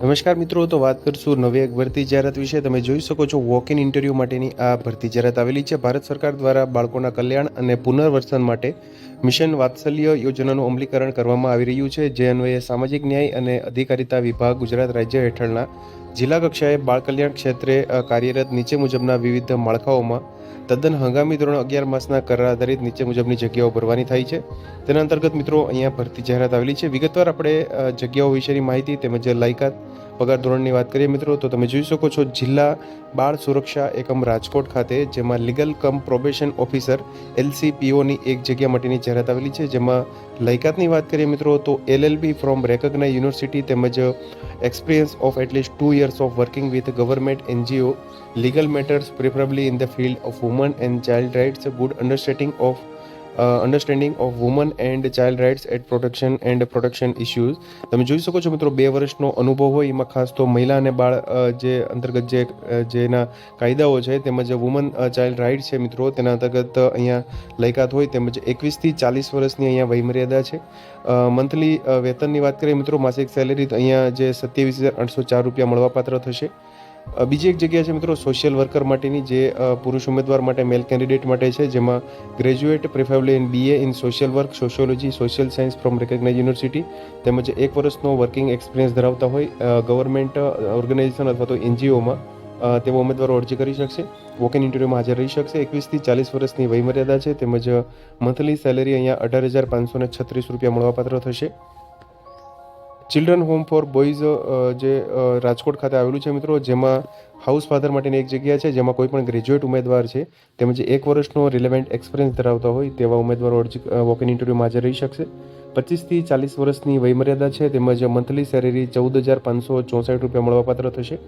નમસ્કાર મિત્રો, તો વાત કરશું નવી એક ભરતી જાહેરાત વિશે. તમે જોઈ શકો છો વોક ઇન ઇન્ટરવ્યૂ માટેની આ ભરતી જાહેરાત આવેલી છે. ભારત સરકાર દ્વારા બાળકોના કલ્યાણ અને પુનર્વસન માટે મિશન વાત્સલ્ય યોજનાનું અમલીકરણ કરવામાં આવી રહ્યું છે. જે અન્વયે સામાજિક ન્યાય અને અધિકારિતા વિભાગ ગુજરાત રાજ્ય હેઠળના જિલ્લા કક્ષાએ બાળ કલ્યાણ ક્ષેત્રે કાર્યરત નીચે મુજબના વિવિધ માળખાઓમાં તદ્દન હંગામી ધોરણ અગિયાર માસના કરાર આધારિત નીચે મુજબની જગ્યાઓ ભરવાની થાય છે. તેના અંતર્ગત મિત્રો, અહીંયા ભરતી જાહેરાત આવેલી છે. વિગતવાર આપણે જગ્યાઓ વિશેની માહિતી તેમજ લાયકાત પગાર ધોરણની વાત કરીએ મિત્રો, તો તમે જોઈ શકો છો જિલ્લા બાળ સુરક્ષા એકમ રાજકોટ ખાતે, જેમાં લીગલ કમ પ્રોબેશન ઓફિસર એલસીપીઓની એક જગ્યા માટેની જાહેરાત આવેલી છે. જેમાં લાયકાતની વાત કરીએ મિત્રો, તો એલએલબી ફ્રોમ રેકગ્નાઇઝ યુનિવર્સિટી તેમજ experience of at least two years of working with government NGO, legal matters preferably in the field of woman and child rights, good understanding of uh, of woman and child rights at protection and protection issues તમે જોઈ શકો છો મિત્રો બે વર્ષનો અનુભવ હોય એમાં ખાસ તો મહિલા અને બાળ જે અંતર્ગત જે જેના કાયદાઓ છે તેમજ વુમન ચાઇલ્ડ રાઇટ છે મિત્રો તેના અંતર્ગત અહીંયા લાયકાત હોય તેમજ એકવીસથી ચાલીસ વર્ષની અહીંયા વયમર્યાદા છે. મંથલી વેતનની વાત કરીએ મિત્રો માસિક સેલેરી અહીંયા જે સત્યાવીસ હજાર આઠસો ચાર રૂપિયા મળવાપાત્ર થશે. બીજી એક જગ્યા છે મિત્રો સોશિયલ વર્કર માટેની જે પુરુષ ઉમેદવાર માટે મેલ કેન્ડિડેટ માટે છે, જેમાં graduate preferably in BA in social work sociology social science from recognise university તેમજ એક વર્ષનો વર્કિંગ એક્સપિરિયન્સ ધરાવતા હોય ગવર્મેન્ટ ઓર્ગેનાઇઝેશન અથવા તો એનજીઓમાં તેઓ ઉમેદવારો અરજી કરી શકશે વોક ઇન ઇન્ટરવ્યૂમાં હાજર રહી શકશે. એકવીસથી ચાલીસ વર્ષની વયમર્યાદા છે તેમજ મંથલી સેલેરી અહીંયા અઢાર હજાર પાંચસો છત્રીસ રૂપિયા મળવાપાત્ર થશે. ચિલ્ડ્રન હોમ ફોર બોયઝ જે રાજકોટ ખાતે આવેલું છે મિત્રો, જેમાં હાઉસ ફાધર માટેની એક જગ્યા છે, જેમાં કોઈ પણ ગ્રેજ્યુએટ ઉમેદવાર છે, તેમજ એક વર્ષનો રિલેવન્ટ એક્સપિરિયન્સ ધરાવતા હોય, તેવા ઉમેદવારો અરજી વોક ઇન હાજર રહી શકશે. પચીસથી ચાલીસ વર્ષની વયમર્યાદા છે, તેમજ મંથલી સેલેરી ચૌદ હજાર પાંચસો ચોસઠ રૂપિયા મળવાપાત્ર થશે.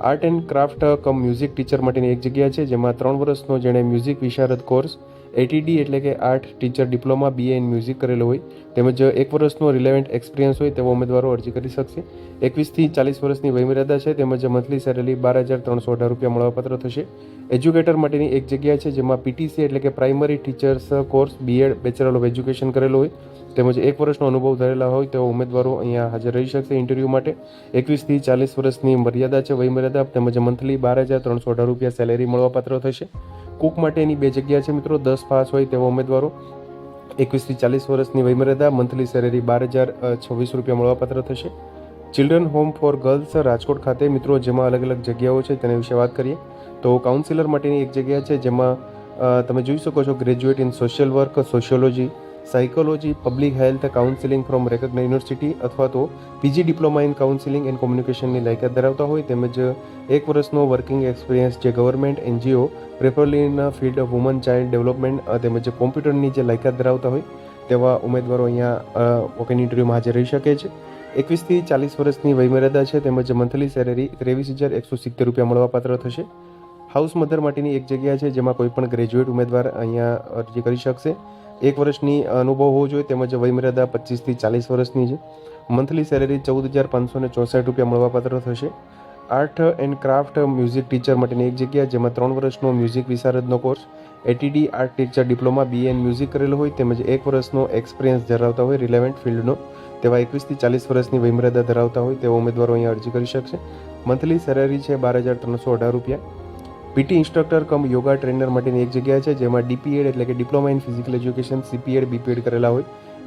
Art and craft cum music teacher માટેની એક જગ્યા છે, જેમાં ત્રણ વર્ષનો જેણે મ્યુઝિક વિશારદ કોર્સ એટીડી એટલે કે art teacher diploma BA in music કરેલો હોય. તેમજ એક વર્ષનો રિલેવન્ટ એક્સપિરિયન્સ હોય તેવા ઉમેદવારો અરજી કરી શકશે. એકવીસથી ચાલીસ વર્ષની વયમર્યાદા છે, તેમજ મંથલી સેલેરી બાર હજાર ત્રણસો અઢાર રૂપિયા મળવાપાત્ર થશે. એજ્યુકેટર માટેની એક જગ્યા છે, જેમાં પીટીસી એટલે કે primary teachers course BEd bachelor of education કરેલો હોય. તેમજ એક વર્ષનો અનુભવ ધરેલા હોય તેવા ઉમેદવારો અહીંયા હાજર રહી શકશે ઇન્ટરવ્યૂ માટે. એકવીસથી ચાલીસ વર્ષની મર્યાદા છે, વયમર્યાદા. તેમજ મંથલી બાર હજાર ત્રણસો અઢાર રૂપિયા સેલેરી મળવાપાત્ર થશે. કુક માટેની બે જગ્યા છે મિત્રો, દસ પાસ હોય તેવા ઉમેદવારો. એકવીસથી ચાલીસ વર્ષની વયમર્યાદા, મંથલી સેલેરી બાર હજાર છવ્વીસ રૂપિયા મળવાપાત્ર થશે. Children home for girls Rajkot ખાતે મિત્રો, જેમાં અલગ અલગ જગ્યાઓ છે તેના વિશે વાત કરીએ. તો કાઉન્સિલર માટેની એક જગ્યા છે જેમાં તમે જોઈ શકો છો, graduate in social work, sociology psychology public health counselling from recognise university અથવા તો PG diploma in counselling and કોમ્યુનિકેશનની લાયકાત ધરાવતા હોય, તેમજ એક વર્ષનો વર્કિંગ એક્સપિરિયન્સ જે government NGO preferably in field of woman child development તેમજ કોમ્પ્યુટરની જે લાયકાત ધરાવતા હોય, તેવા ઉમેદવારો અહીંયા વોકિંગ ઇન્ટરવ્યૂમાં હાજર રહી શકે છે. એકવીસથી ચાલીસ વર્ષની વયમર્યાદા છે, તેમજ મંથલી સેલેરી ત્રેવીસ હજાર એકસો સિત્તેર રૂપિયા મળવાપાત્ર થશે. હાઉસ મધર માટેની એક જગ્યા છે, જેમાં કોઈ પણ ગ્રેજ્યુએટ ઉમેદવાર અહીંયા અરજી કરી શકશે. એક વર્ષની અનુભવ હોવો જોઈએ, તેમજ વયમર્યાદા પચીસથી ચાલીસ વર્ષની છે. મંથલી સેલેરી ચૌદ હજાર પાંચસો ને ચોસઠ રૂપિયા મળવાપાત્ર થશે. Art and craft music teacher માટેની એક જગ્યા, જેમાં ત્રણ વર્ષનો music વિશારદનો course ATD art teacher diploma BA in music કરેલો હોય, તેમજ એક વર્ષનો એક્સપિરિયન્સ ધરાવતા હોય રિલેવન્ટ ફિલ્ડનો તેવા એકવીસથી ચાલીસ વર્ષની વયમર્યાદા ધરાવતા હોય, તેવા ઉમેદવારો અહીંયા અરજી કરી શકશે. મંથલી સેલેરી છે બાર હજાર ત્રણસો અઢાર રૂપિયા. PT instructor cum yoga trainer માટેની એક જગ્યા છે, જેમાં ડીપીએડ એટલે કે diploma in physical education, CPEd, BPEd કરેલા હોય.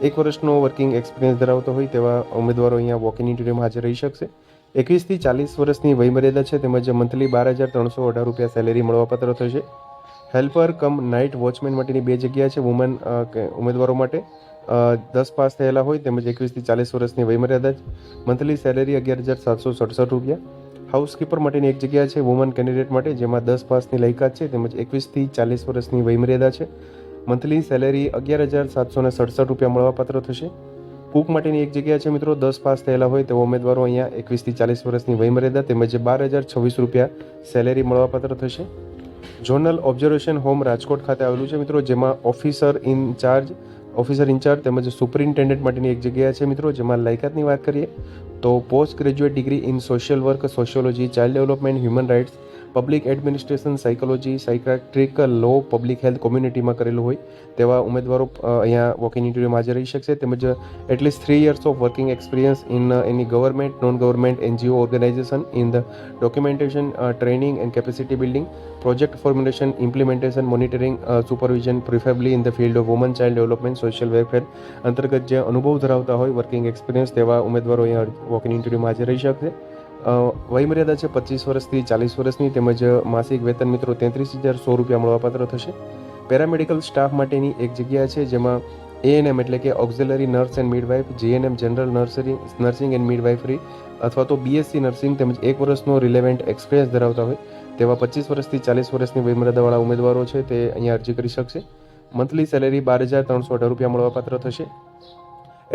એક વર્ષનો વર્કિંગ એક્સપિરિયન્સ ધરાવતો હોય તેવા ઉમેદવારો અહીંયા વોક ઇન ઇન્ટરવ્યુમાં હાજર રહી શકશે. એકવીસથી ચાલીસ વર્ષની વયમર્યાદા છે, તેમજ મંથલી બાર હજાર ત્રણસો અઢાર રૂપિયા સેલેરી મળવાપાત્ર થશે. હેલ્પર કમ નાઇટ વોચમેન માટેની બે જગ્યા છે વુમન ઉમેદવારો માટે. દસ પાસ થયેલા હોય, તેમજ એકવીસથી ચાલીસ વર્ષની વયમર્યાદા મંથલી સેલેરી અગિયાર હજાર સાતસો સડસઠ રૂપિયા. હાઉસકીપર માટેની એક જગ્યા છે વુમન કેન્ડિડેટ માટે, જેમાં દસ પાસની લાયકાત છે, તેમજ એકવીસથી ચાલીસ વર્ષની વયમર્યાદા છે. મંથલી સેલેરી અગિયાર હજાર સાતસો ને સડસઠ રૂપિયા મળવાપાત્ર થશે. કુક માટેની એક જગ્યા છે, મિત્રો, દસ પાસ થયેલા હોય તેવા ઉમેદવારો અહીંયા એકવીસથી ચાલીસ વર્ષની વયમર્યાદા તેમજ બાર હજાર છવ્વીસ રૂપિયા સેલેરી મળવાપાત્ર થશે. ઝોનલ ઓબ્ઝર્વેશન હોમ રાજકોટ ખાતે આવેલું છે, મિત્રો, જેમાં officer in charge officer in charge તેમજ સુપરિન્ટેન્ડન્ટ માટેની એક જગ્યા છે મિત્રો, જેમાં લાયકાતની વાત કરીએ તો post graduate degree in social work sociology child development human rights public administration psychology psychiatric law public health કોમ્યુનિટીમાં કરેલું હોય તેવા ઉમેદવારો અ, અહીંયા વોકિંગ ઇન્ટરવ્યૂમાં હાજર રહી શકશે. તેમજ at least three years of working experience in any government non government NGO organisation in the documentation training and capacity building project formulation implementation monitoring supervision preferably in the field of woman child development social welfare અંતર્ગત જે અનુભવ ધરાવતા હોય working experience તેવા ઉમેદવારો અહીંયા walking ઇન્ટરવ્યૂમાં હાજર રહી શકશે. અ, વયમર્યાદા છે પચીસ વર્ષથી ચાલીસ વર્ષની તેમજ માસિક વેતન મિત્રો તેત્રીસ હજાર સો રૂપિયા મળવાપાત્ર થશે. પેરામેડિકલ સ્ટાફ માટેની એક જગ્યા છે જેમાં એએનએમ એટલે કે auxiliary nurse and midwife GNM general nursery nursing and midwifery અથવા તો બીએસસી નર્સિંગ તેમજ એક વર્ષનો રિલેવન્ટ એક્સપિરિયન્સ ધરાવતા હોય તેવા પચીસ વર્ષથી ચાલીસ વર્ષની વયમર્યાદાવાળા ઉમેદવારો છે તે અહીંયા અરજી કરી શકશે. મંથલી સેલેરી બાર હજાર ત્રણસો અઢાર રૂપિયા મળવાપાત્ર થશે.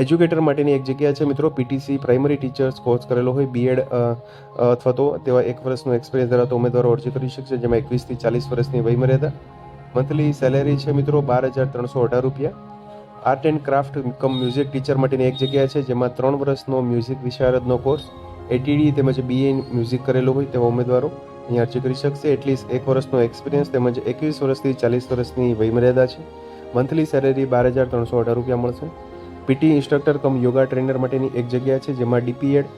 એજ્યુકેટર માટેની એક જગ્યા છે. મિત્રો પીટીસી પ્રાઇમરી ટીચર્સ કોર્સ કરેલો હોય બીએડ અથવા તો તેવા એક વર્ષનો એક્સપિરિયન્સ ધરાવતા ઉમેદવારો અરજી કરી શકશે, જેમાં એકવીસથી ચાલીસ વર્ષની વયમર્યાદા. મંથલી સેલેરી છે મિત્રો, બાર હજાર ત્રણસો અઢાર રૂપિયા. Art and craft cum music teacher માટેની એક જગ્યા છે, જેમાં ત્રણ વર્ષનો મ્યુઝિક વિશારદનો કોર્સ એટીડી તેમજ બીએ મ્યુઝિક કરેલો હોય તેવા ઉમેદવારો અહીંયા અરજી કરી શકશે. એટલીસ્ટ એક વર્ષનો એક્સપિરિયન્સ તેમજ એકવીસ વર્ષથી ચાલીસ વર્ષની વયમર્યાદા છે. મંથલી સેલેરી બાર હજાર ત્રણસો અઢાર રૂપિયા મળશે. PT instructor cum yoga trainer માટેની એક જગ્યા છે, જેમાં ડીપીએડ,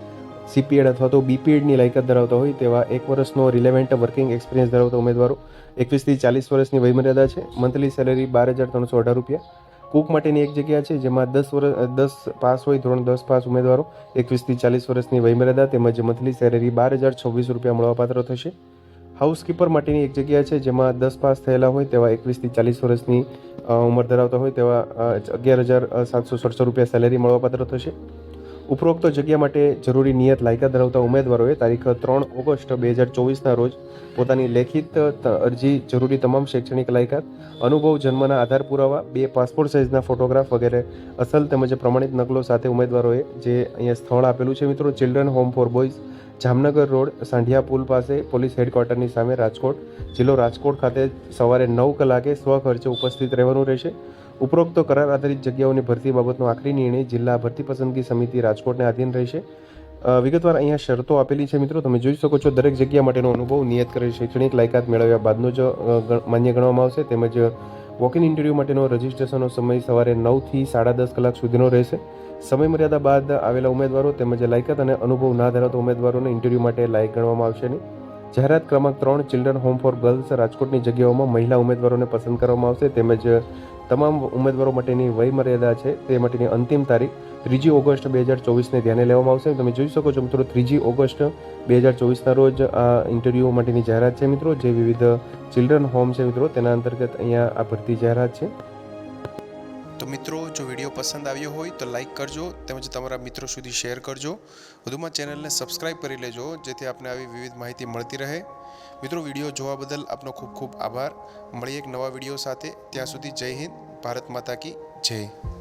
સીપીએડ અથવા તો બીપીએડની લાયકાત ધરાવતા હોય તેવા એક વર્ષનો રિલેવન્ટ વર્કિંગ એક્સપિરિયન્સ ધરાવતા ઉમેદવારો એકવીસથી ચાલીસ વર્ષની વયમર્યાદા છે. મંથલી સેલેરી બાર હજાર ત્રણસો અઢાર રૂપિયા. કુક માટેની એક જગ્યા છે, જેમાં દસ વર્ષ દસ પાસ હોય ધોરણ દસ પાસ ઉમેદવારો એકવીસથી ચાલીસ વર્ષની વયમર્યાદા તેમજ મંથલી સેલેરી બાર હજાર છવ્વીસ રૂપિયા મળવાપાત્ર થશે. હાઉસકીપર માટેની એક જગ્યા છે જેમાં દસ પાસ થયેલા હોય તેવા એકવીસથી ચાલીસ વર્ષની ઉંમર ધરાવતા હોય તેવા અગિયાર હજાર સાતસો સડસો રૂપિયા સેલેરી મળવાપાત્ર થશે. ઉપરોક્ત જગ્યા માટે જરૂરી નિયત લાયકા ધરાવતા ઉમેદવારોએ તારીખ ત્રણ ઓગસ્ટ બે હજાર ચોવીસના રોજ પોતાની લેખિત અરજી જરૂરી તમામ શૈક્ષણિક લાયકાત, અનુભવ, જન્મના આધાર પુરાવા, બે પાસપોર્ટ સાઇઝના ફોટોગ્રાફ વગેરે અસલ તેમજ પ્રમાણિત નકલો સાથે ઉમેદવારોએ જે અહીંયા સ્થળ આપેલું છે મિત્રો children home for boys Jamnagar road, સાંઢિયા પુલ પાસે પોલીસ હેડક્વાર્ટરની સામે રાજકોટ જિલ્લો રાજકોટ ખાતે સવારે નવ કલાકે સ્વખર્ચે ઉપસ્થિત રહેવાનું રહેશે. ઉપરોક્ત કરાર આધારિત જગ્યાઓની ભરતી બાબતનો આખરી નિર્ણય જિલ્લા ભરતી પસંદગી સમિતિ રાજકોટને આધીન રહેશે. વિગતવાર અહીંયા શરતો આપેલી છે મિત્રો, તમે જોઈ શકો છો દરેક જગ્યા માટેનો અનુભવ, નિયત કરેલ શૈક્ષણિક લાયકાત મેળવ્યા બાદનો જ માન્ય ગણવામાં આવશે, તેમજ વોક ઇન ઇન્ટરવ્યૂ માટેનો રજિસ્ટ્રેશનનો સમય સવારે નવથી સાડા દસ કલાક સુધીનો રહેશે. સમય મર્યાદા બાદ આવેલા ઉમેદવારો તેમજ લાયકાત અને અનુભવ ના ધરાવતા ઉમેદવારોને ઇન્ટરવ્યૂ માટે લાયક ગણવામાં આવશે નહીં. જાહેરાત ક્રમાંક ત્રણ ચિલ્ડ્રન હોમ ફોર ગર્લ્સ રાજકોટની જગ્યાઓમાં મહિલા ઉમેદવારોને પસંદ કરવામાં આવશે. તેમજ તમામ ઉમેદવારો માટેની વય મર્યાદા છે તે માટેની અંતિમ તારીખ ત્રીજી ઓગસ્ટ બે હજાર ચોવીસને ધ્યાને લેવામાં આવશે. તમે જોઈ શકો છો મિત્રો, ત્રીજી ઓગસ્ટ બે હજાર ચોવીસના રોજ આ ઇન્ટરવ્યૂ માટેની જાહેરાત છે મિત્રો, જે વિવિધ ચિલ્ડ્રન હોમ છે મિત્રો. તેના અંતર્ગત અહીંયા આ ભરતી જાહેરાત છે. તો મિત્રો, જો વીડિયો પસંદ આવ્યો હોય તો લાઈક કરજો, તેમજ તમારા મિત્રો સુધી શેર કરજો. વધુમાં ચેનલને સબસ્ક્રાઈબ કરી લેજો, જેથી આપને આવી વિવિધ માહિતી મળતી રહે. મિત્રો, વીડિયો જોવા બદલ આપનો ખૂબ ખૂબ આભાર. મળીએ એક નવા વીડિયો સાથે. ત્યાં સુધી જય હિન્દ, ભારત માતા કી જય.